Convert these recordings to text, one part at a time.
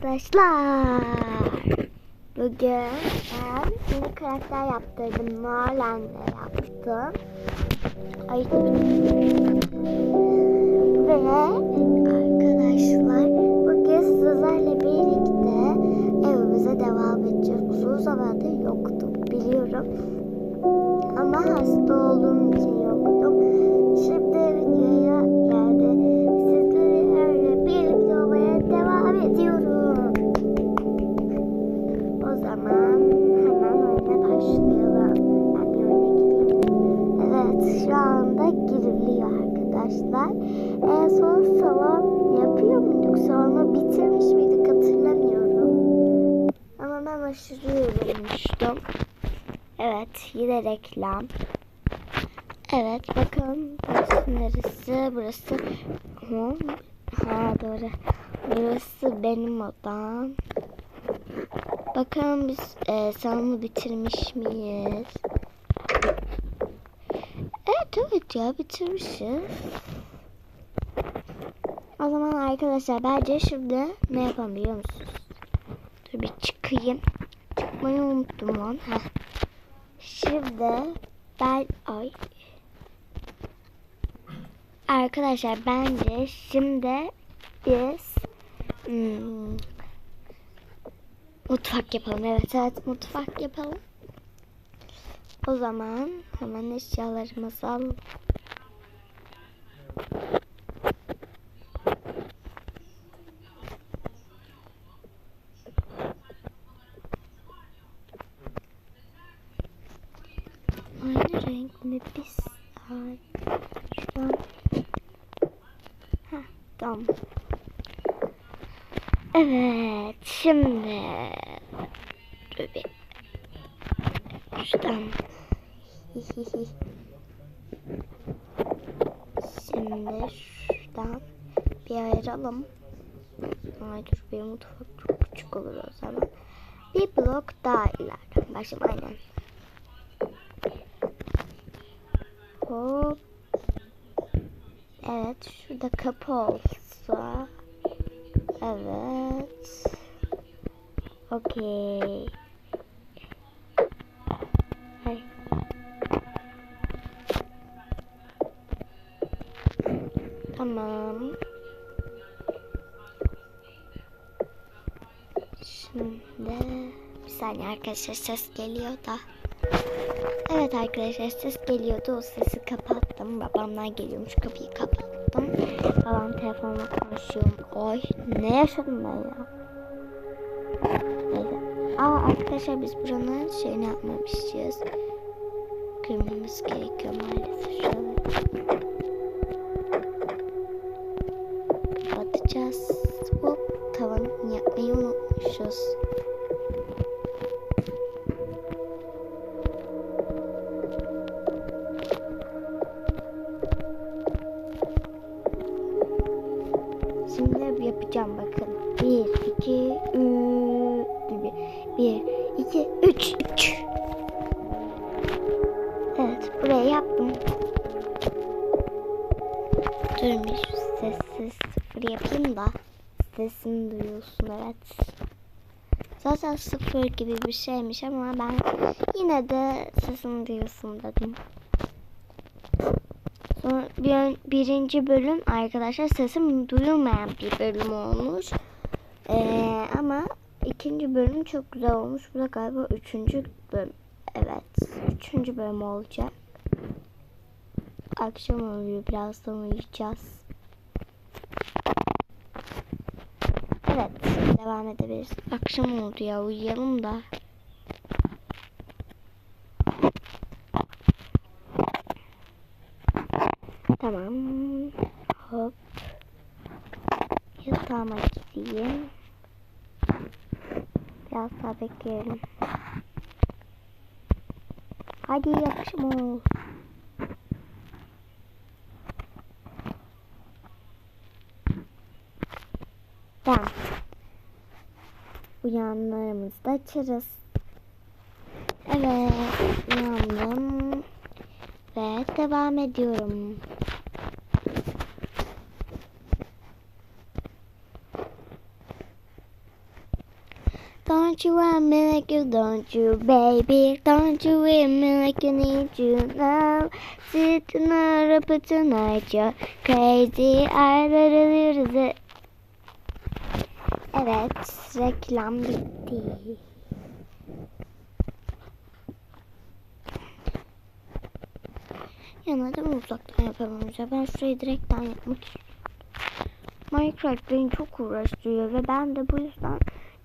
arkadaşlar. Bugün ben yeni karakter yaptırdım. Marlen'le yaptım. Ay. Ve arkadaşlar bugün sizlerle birlikte evimize devam edeceğiz. Uzun zamandır yoktum biliyorum. Ama hasta olduğum için yoktum. Yorulmuştum. Evet yine reklam. Evet bakın burası neresi? Burası Hı, ha doğru. Burası benim odam. Bakalım biz e, salonu bitirmiş miyiz? Evet evet ya bitirmişiz. O zaman arkadaşlar bence şimdi ne yapalım biliyor musunuz? Dur bir çıkayım. Çıkmayı unuttum lan. Heh. Şimdi ben ay Arkadaşlar bence şimdi biz hmm, mutfak yapalım. Evet evet mutfak yapalım. O zaman hemen eşyalarımızı alalım. Mi biz? Ay, şuradan. Heh, tamam. Evet, şimdi dur bir. Şuradan. şimdi şuradan bir ayıralım. Ay dur bir mutfak çok küçük olur o zaman. Bir blok daha ileride. Başım aynen. Hop. Evet, şurada kapı olsa. Evet. Okey. Ay. Tamam. Şimdi bir saniye arkadaşlar ses geliyor da. Evet arkadaşlar ses geliyordu. O sesi kapattım. Babamdan geliyormuş. Kapıyı kapattım. Babam telefonla konuşuyorum. Oy ne yaşadım ben ya. Aa arkadaşlar biz buranın şeyini yapmamışız. Kırmamız gerekiyor maalesef. Şöyle. Kapatacağız. Hop tavan yapmayı unutmuşuz. Şimdi yapacağım bakın. Sıfır gibi bir şeymiş ama ben yine de sesini duyuyorsun dedim. Sonra bir, birinci bölüm arkadaşlar sesim duyulmayan bir bölüm olmuş. Ee, ama ikinci bölüm çok güzel olmuş. Bu da galiba üçüncü bölüm. Evet. Üçüncü bölüm olacak. Akşam oluyor. Birazdan uyuyacağız. Evet. Devam edebiliriz. Akşam oldu ya. Uyuyalım da. Tamam. Hop. Yatağıma gideyim. Biraz daha bekleyelim. Hadi akşam ol. Tamam. Uyanlarımızı da açarız. Evet. Uyandım. Ve devam ediyorum. Don't you want me like you, don't you, baby? Don't you want me like you need you now? Sitting up tonight, you're crazy. I lose it. Evet, reklam bitti. Ya neden uzaktan yapamıyoruz ya? Ben şurayı direkten yapmak istiyorum. Minecraft beni çok uğraştırıyor ve ben de bu yüzden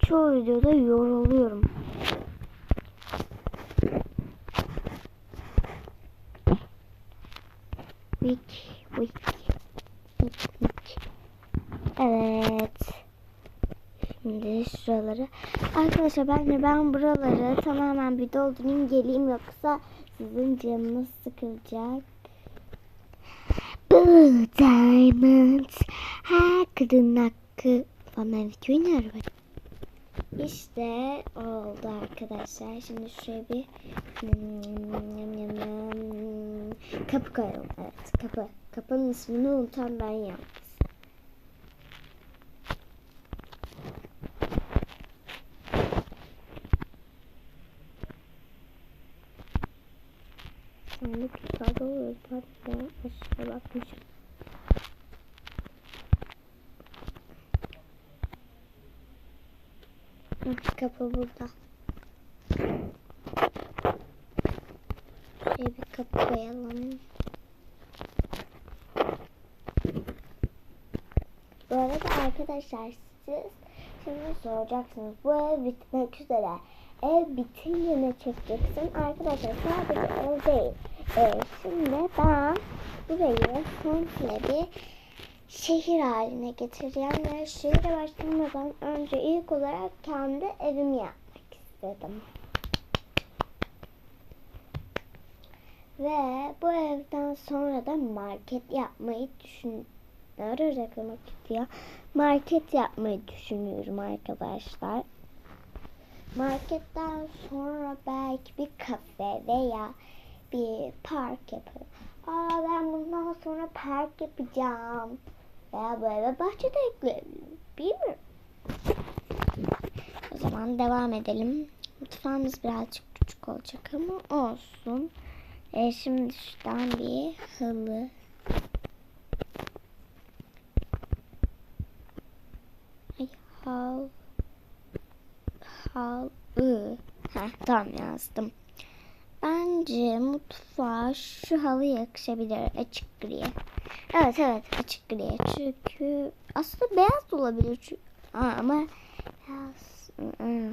çoğu videoda yoruluyorum. Wik, wik, wik, wik. Evet. Şimdi şuraları. Arkadaşlar ben de ben buraları tamamen bir doldurayım geleyim yoksa sizin canınız sıkılacak. Bu diamond hakkının hakkı videoyu ne arıyor? İşte oldu arkadaşlar. Şimdi şuraya bir kapı koyalım. Evet kapı. Kapının ismini unutan ben yalnız. Sandık yukarıda oluyor. De aşağı bakmışım. Kapı burada. Şuraya bir kapı koyalım. Bu arada arkadaşlar siz şimdi soracaksınız. Bu ev bitmek üzere. Ev bitince ne çekeceksin? Arkadaşlar sadece ev değil. Ee, şimdi ben burayı komple bir şehir haline getireceğim ve şehre başlamadan önce ilk olarak kendi evimi yapmak istedim. Ve bu evden sonra da market yapmayı düşün Ara reklama gidiyor. Market yapmayı düşünüyorum arkadaşlar. Marketten sonra belki bir kafe veya bir park yaparım. Aa ben bundan sonra park yapacağım. Veya bu eve bahçe de ekleyebilirim. Bilmiyorum. O zaman devam edelim. Mutfağımız birazcık küçük olacak ama olsun. E, şimdi şuradan bir halı. Ay hal. Hal. ı. Heh, tamam yazdım. Bence mutfağa şu halı yakışabilir açık griye. Evet evet açık griye. Çünkü aslında beyaz olabilir. Çünkü, ama beyaz. ı-ı.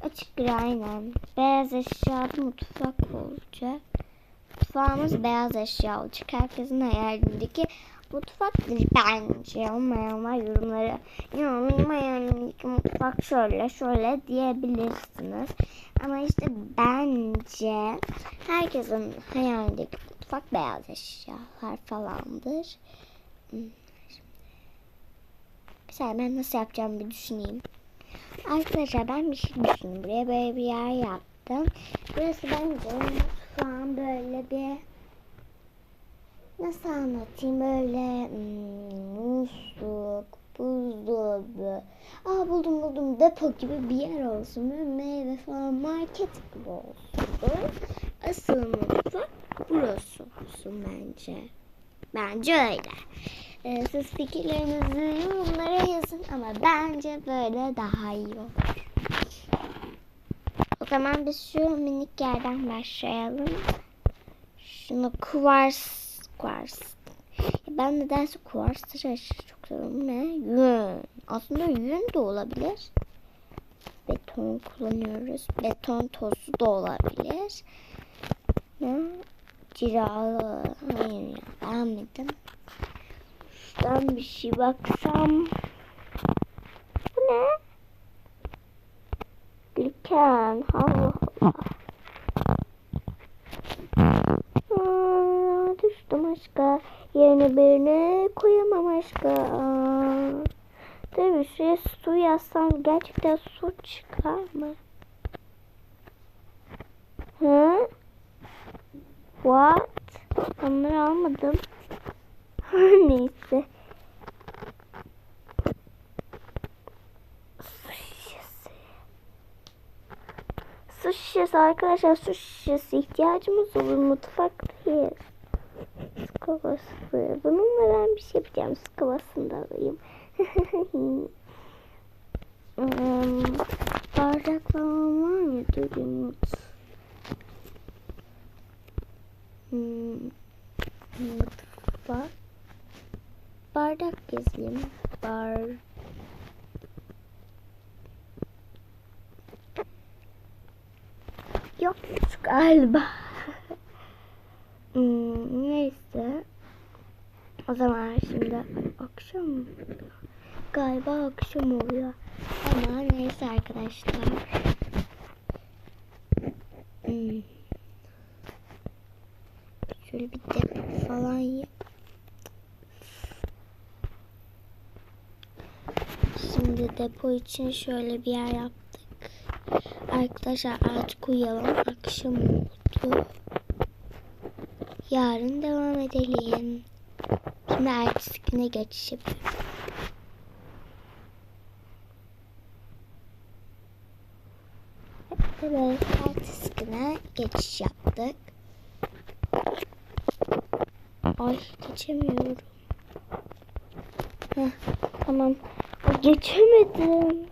Açık gri aynen. Beyaz eşyalı mutfak olacak. Mutfağımız beyaz eşya olacak. Herkesin hayalindeki mutfaktır bence. Olmayanlar yorumlara. Hayalimdeki mutfak şöyle şöyle diyebilirsiniz. Ama işte bence herkesin hayalindeki mutfak beyaz eşyalar falandır. Hmm, Bir saniye ben nasıl yapacağımı bir düşüneyim. Arkadaşlar ben bir şey düşündüm. Buraya böyle bir yer yaptım. Burası bence mutfağın böyle bir nasıl anlatayım böyle hmm, musluk, buzdolabı. Aa buldum buldum depo gibi bir yer olsun. Böyle meyve falan market gibi olsun. Asıl mutfak burası olsun bence. Bence öyle. Ee, siz fikirlerinizi yorumlara yazın ama bence böyle daha iyi olur. O zaman biz şu minik yerden başlayalım. Şunu kuvars, Ya Ben nedense kuvars taşı çok seviyorum. Ne? Yün. Aslında yün de olabilir. Beton kullanıyoruz. Beton tozu da olabilir. Ne? Ciralı. Hayır ya beğenmedim. Şuradan bir şey baksam. Bu ne? Gülken. Allah Allah. Düştüm aşka. Yerine birini koyamam aşka. Tabii şuraya su yazsam gerçekten su çıkar mı? Hı? What? Onları almadım. Neyse. şişesi arkadaşlar su şişesi ihtiyacımız olur mutfaktayız. Su kovası. Bununla ben bir şey yapacağım. Su kovasını da alayım. Hmm, bardak falan var mı? Dur Umut. Hmm, mutfak. Bardak yazayım. Bar. Yok galiba. Hmm, neyse. O zaman şimdi akşam? Galiba akşam oluyor. Ama neyse arkadaşlar. Hmm. Şöyle bir de falan yap. Şimdi depo için şöyle bir yer yaptık. Arkadaşlar artık uyuyalım. Akşam oldu. Yarın devam edelim. Şimdi ertesi güne geçiş yapıyorum. Evet, ertesi güne geçiş yaptık. Ay geçemiyorum. Heh, tamam. Geçemedim.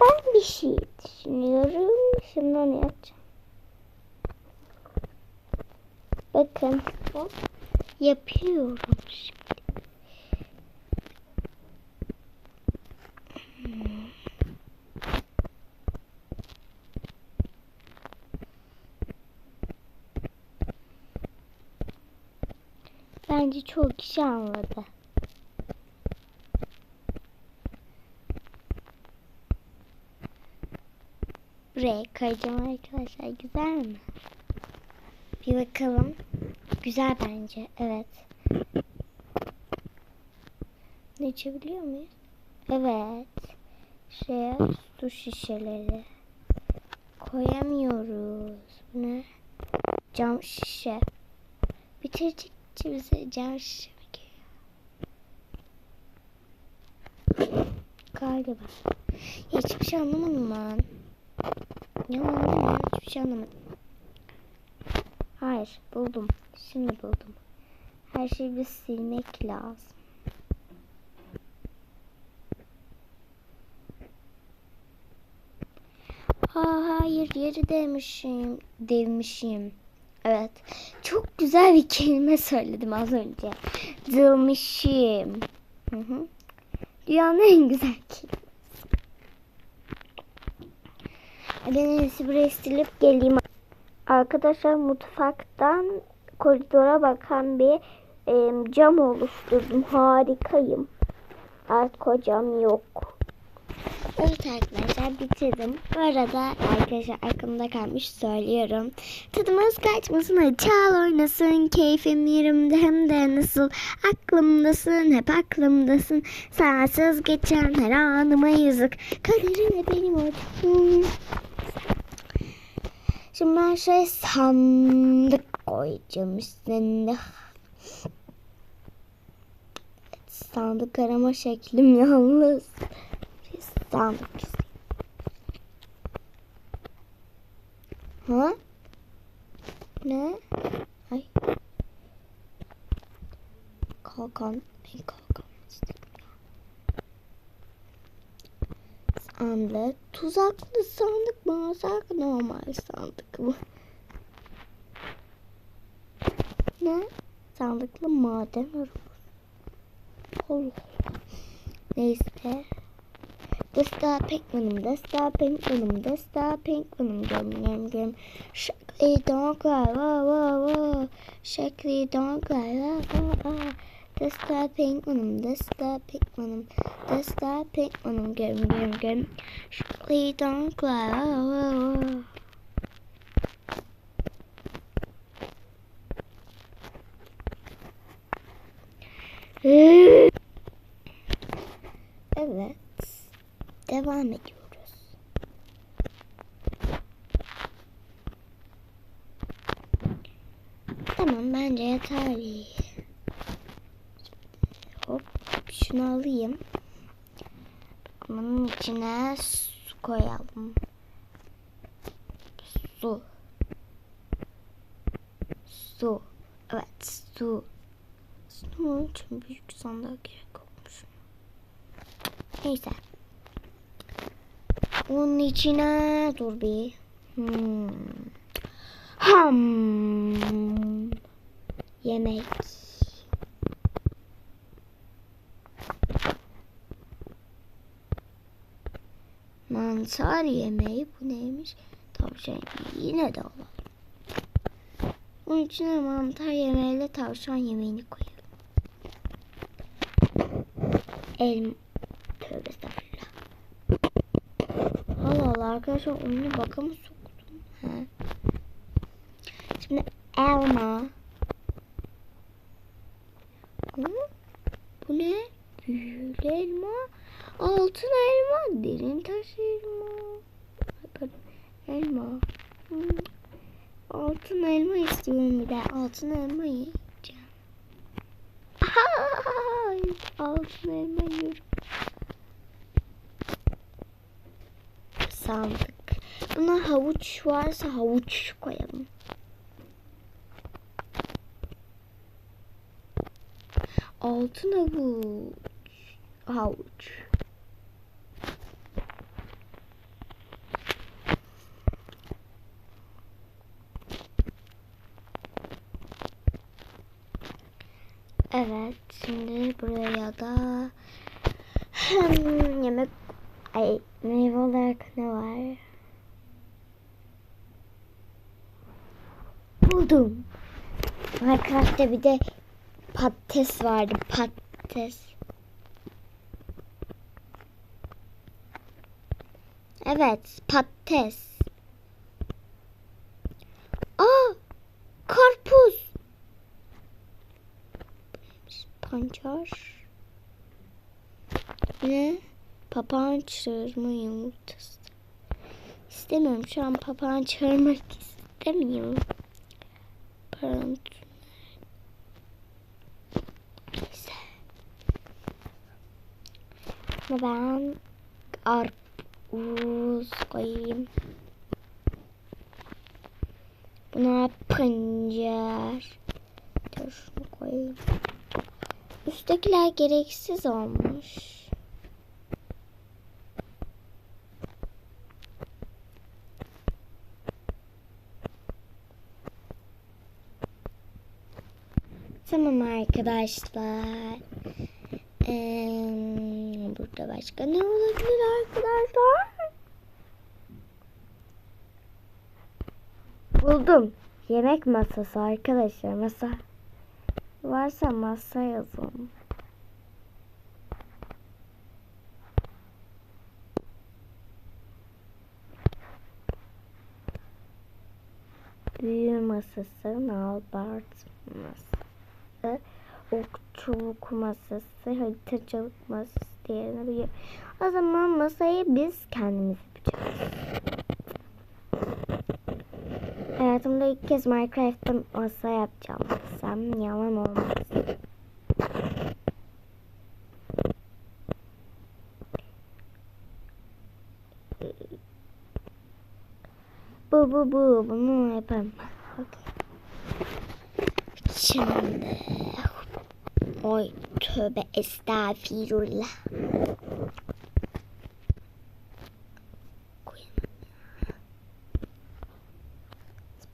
Ben bir şey düşünüyorum. Şimdi onu yapacağım. Bakın. Hop. Yapıyorum şimdi. Bence çok kişi anladı. Buraya koyacağım arkadaşlar. Güzel mi? Bir bakalım. Güzel bence. Evet. Ne içebiliyor muyuz? Evet. Şey, su şişeleri. Koyamıyoruz. Bu ne? Cam şişe. Bitirdikçe bize cam şişe mi geliyor? Galiba. Hiçbir şey anlamadım ben. Ne ya? Hiçbir şey anlamadım. Hayır buldum. Şimdi buldum. Her şeyi bir silmek lazım. Aa, hayır yeri demişim. Devmişim. Evet. Çok güzel bir kelime söyledim az önce. Dılmışım. Hı hı. Dünyanın en güzel kelimesi. İyisi buraya silip geleyim. Arkadaşlar mutfaktan koridora bakan bir e, cam oluşturdum. Harikayım. Artık kocam yok. Evet arkadaşlar bitirdim. Bu arada arkadaşlar aklımda kalmış söylüyorum. Tadımız kaçmasın çal oynasın. Keyfim yerimde hem de nasıl. Aklımdasın hep aklımdasın. Sensiz geçen her anıma yazık. Kaderine benim olsun. Şimdi ben şey sandık koyacağım üstünde. Sandık arama şeklim yalnız. Sandık Ha? Ne? Ay. Kalkan. Kalkan istedim ya. Sandık. Tuzaklı sandık alsak normal sandık mı? Ne? Sandıklı maden arabası. Neyse. Desta Pekman'ım, Desta Pekman'ım, Desta Pekman'ım, göm göm göm. Şekli donklar, va va va. Şekli donklar, va va va. Desta Pekman'ım, Desta Pekman'ım, Desta göm göm göm. Şekli donklar, va va va. Evet. Devam ediyoruz. Tamam bence yeterli. Hop şunu alayım. Bunun içine su koyalım. Su. Su. Evet su. Su için büyük sandığa gerek olmuş. Neyse. Onun içine dur bir. Hmm. Ham. Yemek. Mantar yemeği bu neymiş? Tavşan yemeği yine de alalım. Onun içine mantar yemeğiyle tavşan yemeğini koyalım. El tövbe estağfurullah. Allah Allah arkadaşlar onu baka mı soktum? He. Şimdi elma. Hı? Bu ne? Büyülü elma. Altın elma. Derin taş elma. Elma. Hı. Altın elma istiyorum bir de. Altın elma yiyeceğim. Altın elma yiyorum. Sandık. Buna havuç varsa havuç koyalım. Altın havuç. Havuç. Evet, şimdi buraya da yemek ay meyve olarak ne var? Buldum. Minecraft'ta bir de patates vardı. Patates. Evet, patates. Aa, karpuz. Pancar. Ne? Papağan çığırma yumurtası. İstemiyorum. Şu an papağan çağırmak istemiyorum. Paranın Neyse. Ben arpuz koyayım. Buna pancar. Dur şunu koyayım. Üsttekiler gereksiz olmuş. Tamam arkadaşlar. Ee, burada başka ne olabilir arkadaşlar? Buldum. Yemek masası arkadaşlar. Masa varsa masa yazın. Büyü masası, nalbart masası, okçuluk masası, haritacılık masası diye bir. O zaman masayı biz kendimiz yapacağız. Hayatımda ilk kez Minecraft'ta masa yapacağım. Sen yalan olmaz. Bu bu bu bunu yaparım. Okay. Şimdi Oy tövbe estağfirullah.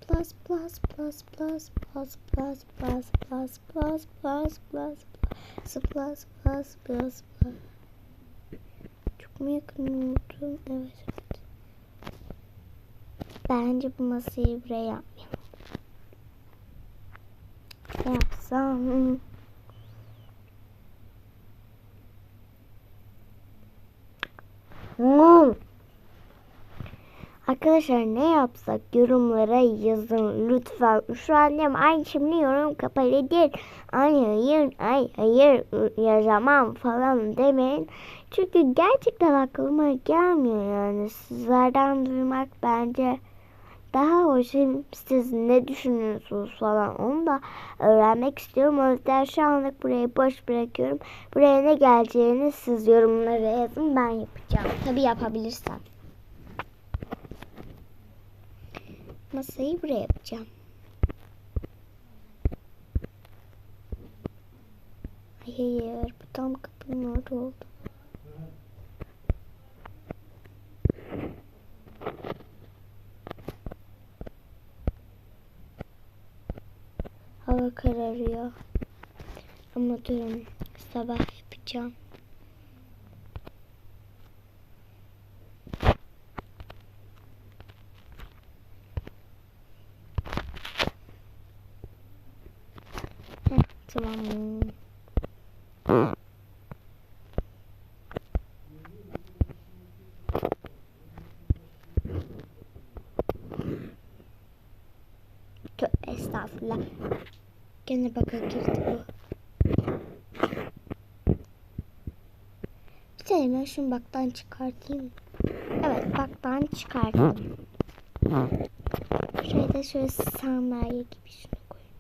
Plus plus plus plus plus plus plus plus plus plus plus plus plus plus plus Çok mu yakın oldum? Evet evet. Bence bu masayı buraya yapmayalım. Yapsam? Hmm. Arkadaşlar ne yapsak yorumlara yazın lütfen. Şu annem ay şimdi yorum kapalı değil. Ay hayır ay hayır yazamam falan demeyin. Çünkü gerçekten aklıma gelmiyor yani. Sizlerden duymak bence daha hoş hem siz ne düşünüyorsunuz falan onu da öğrenmek istiyorum. O yüzden şu anlık burayı boş bırakıyorum. Buraya ne geleceğini siz yorumlara yazın ben yapacağım. Tabi yapabilirsem. Masayı buraya yapacağım. Hayır, bu tam kapının orada oldu. Hava kararıyor. Ama durun, sabah yapacağım. Heh, tamam. Tövbe estağfurullah. Gene baka girdi bu. Bir saniye ben şunu baktan çıkartayım. Evet baktan çıkarttım. Şuraya da şöyle sandalye gibi şunu koyayım.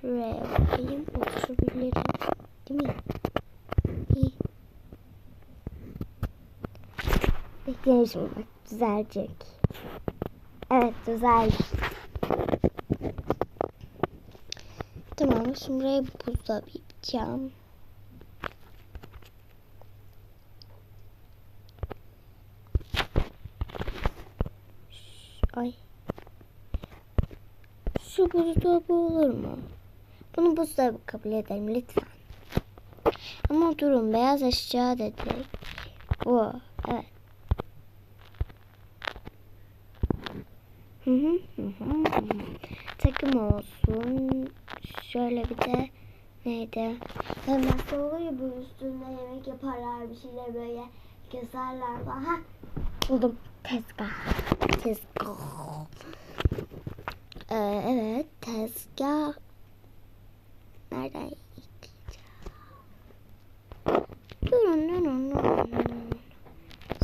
Şuraya koyayım oturabilirim. Değil mi? İyi. Bekleyin şimdi bak düzelecek. Evet düzeldi. Tamam şimdi buraya buzdolabı yapacağım. Ay. Şu buzdolabı olur mu? Bunu buzdolabı kabul edelim lütfen. Ama durun beyaz eşya dedik. Bu evet. Hı hı hı hı. Takım olsun. Şöyle bir de neydi? Hem nasıl oluyor bu üstünde yemek yaparlar bir şeyler böyle gezerler falan. Ha, buldum. Tezgah. Tezgah. Ee, evet tezgah. Nereden? Durun durun durun.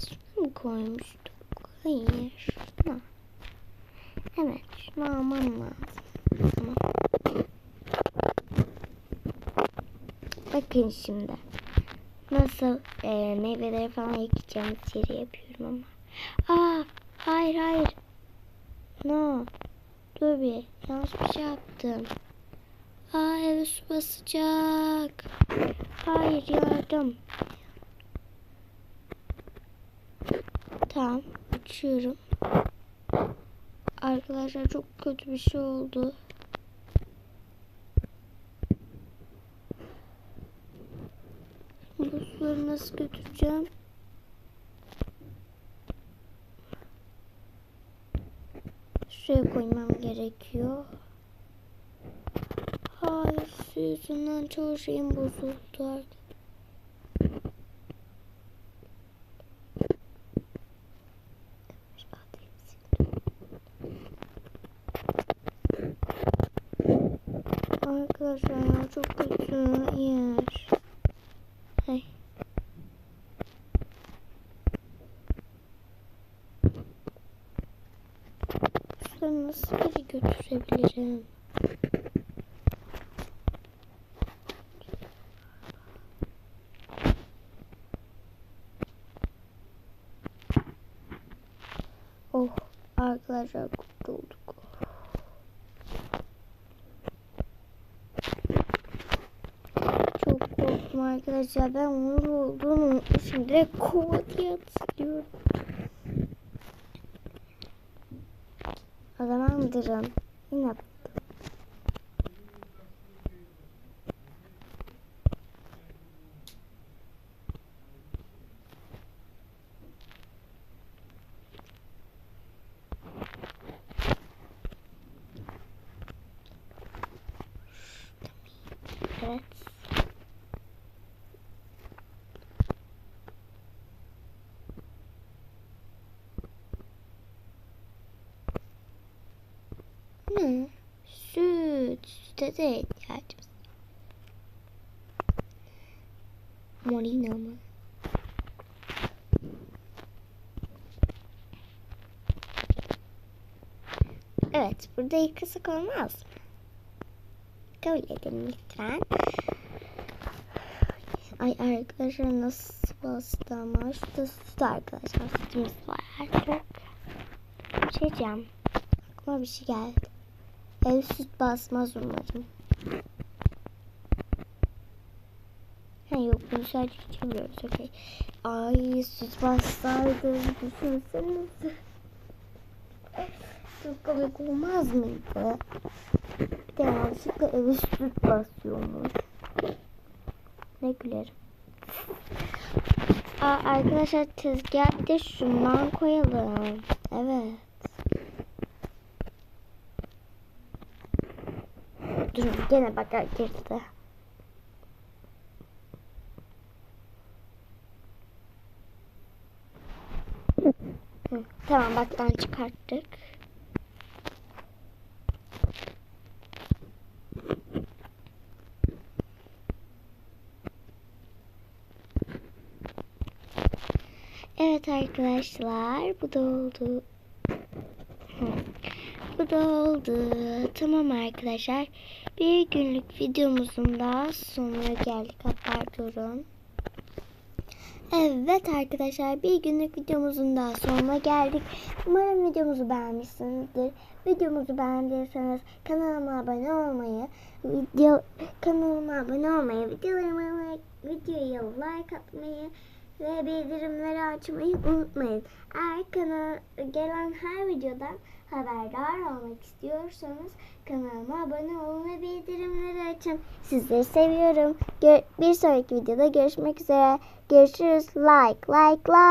Şunu mu koymuştuk? Hayır. Şuna. Evet, şunu almam lazım. Bakın şimdi. Nasıl e, meyveleri falan yıkayacağımız yeri yapıyorum ama. Aa, hayır hayır. No. Dur bir. Yanlış bir şey yaptım. Aa eve su basacak. Hayır yardım. Tamam. Uçuyorum. Arkadaşlar çok kötü bir şey oldu. Bu suları nasıl götüreceğim? Şuraya koymam gerekiyor. Hayır su yüzünden çoğu şeyim bozuldu artık. Arkadaşlar ya çok kötü yer. Hey. Şuradan nasıl geri götürebilirim? Oh arkadaşlar arkadaşlar. Ben Onur olduğunu unutmuşum. Direkt kova diye hatırlıyorum. O. Yine Evet. Ne? Süt. Süte de ihtiyacımız. Molina mı? Evet. Burada yıkasak olmaz mı? Kabul edelim lütfen. Ay arkadaşlar nasıl bastı ama şurada süt arkadaşlar sütümüz var artık. Bir şey diyeceğim. Aklıma bir şey geldi. Ev süt basmaz umarım. Ha yok bunu sadece içemiyoruz okey. Ay süt bassaydı düşünsenize. Çok komik olmaz mıydı? Bir de yanlışlıkla eve süt basıyormuş. Ne gülerim. Aa, arkadaşlar tezgahta şundan koyalım. Evet. Durun gene bak girdi. Tamam baktan çıkarttık. Evet arkadaşlar bu da oldu. Bu da oldu. Tamam arkadaşlar. Bir günlük videomuzun da sonuna geldik. Hatta durun. Evet arkadaşlar bir günlük videomuzun daha sonuna geldik. Umarım videomuzu beğenmişsinizdir. Videomuzu beğendiyseniz kanalıma abone olmayı, video kanalıma abone olmayı, videolarıma videoya like atmayı ve bildirimleri açmayı unutmayın. Eğer kanal gelen her videodan haberdar olmak istiyorsanız kanalıma abone olun ve bildirimleri açın. Sizleri seviyorum. Gör- bir sonraki videoda görüşmek üzere. Görüşürüz. Like, like, like.